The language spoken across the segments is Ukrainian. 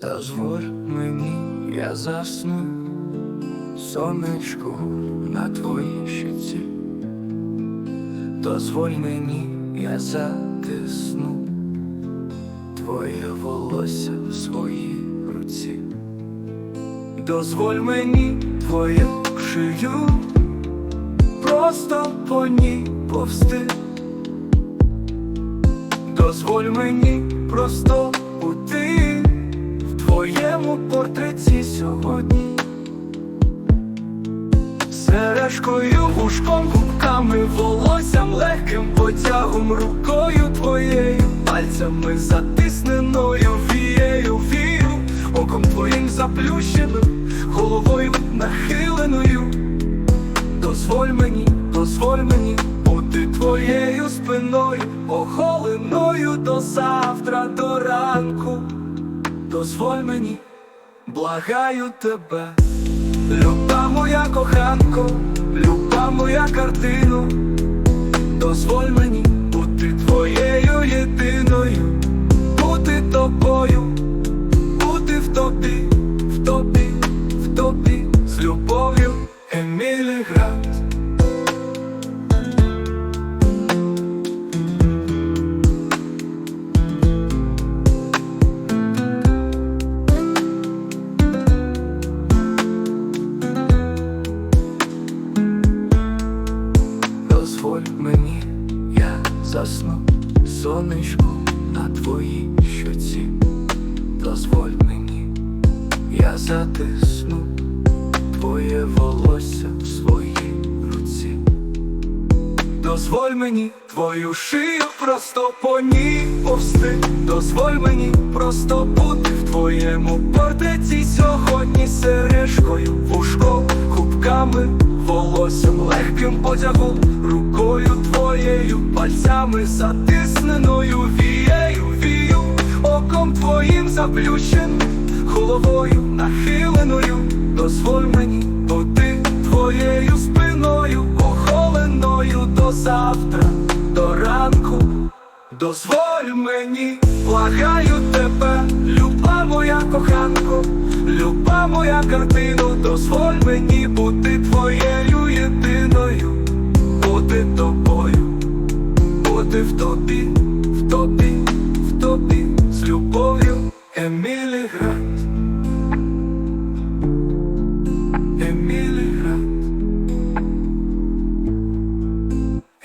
Дозволь мені, я засну, сонечку на твоїй щиці. Дозволь мені, я затисну твоє волосся в своїй руці. Дозволь мені твою шию, просто по ній повсти. Дозволь мені просто твоєму портреті сьогодні. Сережкою, вушком, губками, волоссям, легким потягом, рукою твоєю, пальцями затисненою вією, вію, оком твоїм заплющеним, головою нахиленою. Дозволь мені, дозволь мені бути твоєю спиною, оголеною до завтра, до ранку. Дозволь мені, благаю тебе, люба моя коханко, люба моя картину, дозволь мені засну, сонечку на твоїй щоці. Дозволь мені, я затисну твоє волосся в своїй руці. Дозволь мені твою шию просто по ній повсти. Дозволь мені просто бути в твоєму портреті сьогодні сережкою, вушком, губками, волоссям, легким потягом, рукою твоєю, пальцями затисненою вією, вію, оком твоїм заплющеним, головою нахиленою. Дозволь мені бути твоєю спиною, оголеною до завтра, до ранку. Дозволь мені, благаю тебе, люба моя коханко, люба моя картину, дозволь мені бути твоєю єдиною,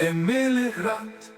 Емілігрант.